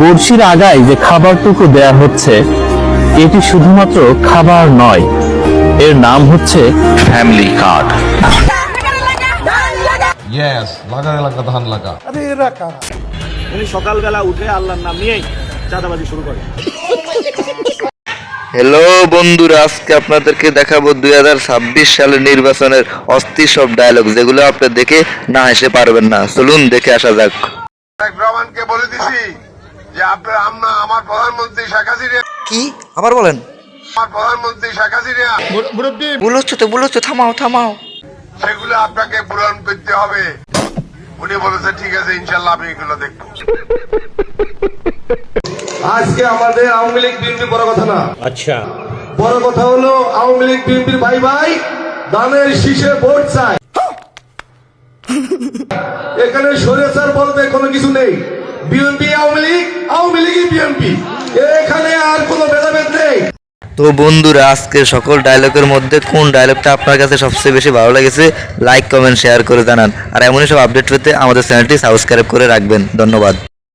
বড়শির আগায় যে খাবারটুকু দেয়া হচ্ছে এটি শুধুমাত্র খাবার নয় এর নাম হচ্ছে ফ্যামিলি কার্ড। ইয়েস লাগারে লাগা ধান লাগা। উনি সকালবেলা উঠে আল্লাহর নাম নিয়েই চাঁদাবাজি শুরু করে হ্যালো বন্ধুরা আজকে আপনাদেরকে দেখাবো দুই হাজার ছাব্বিশ সালের নির্বাচনের অস্থির সব ডায়লগ যেগুলো আপনি দেখে না এসে পারবেন না। চলুন দেখে আসা যাক। রহমানকে বলে দিছি যে আপনার আমরা আমার প্রধানমন্ত্রী শেখ হাসিনা। কি? আবার বলেন। আমার প্রধানমন্ত্রী শেখ হাসিনা। ভুল হচ্ছে তো ভুল হচ্ছে থামাও থামাও। সেগুলো আপনাকে পূরণ করতে হবে। উনি বলেছে ঠিক আছে ইনশাল্লাহ আমি এগুলো দেখব। আজকে আমাদের আওয়ামী লীগ বিএনপি বড় কথা না। আচ্ছা। বড় কথা হলো আওয়ামী লীগ বিএনপির ভাই ভাই দানের শীষে ভোট চায়। এখানে সরেসার বলতে কোনো কিছু নেই। তো বন্ধুরা আজকে সকল ডায়লগের মধ্যে কোন ডায়লগটা আপনার কাছে সবচেয়ে বেশি ভালো লেগেছে লাইক কমেন্ট শেয়ার করে জানান। আর এমনই সব আপডেট পেতে আমাদের চ্যানেলটি সাবস্ক্রাইব করে রাখবেন। ধন্যবাদ।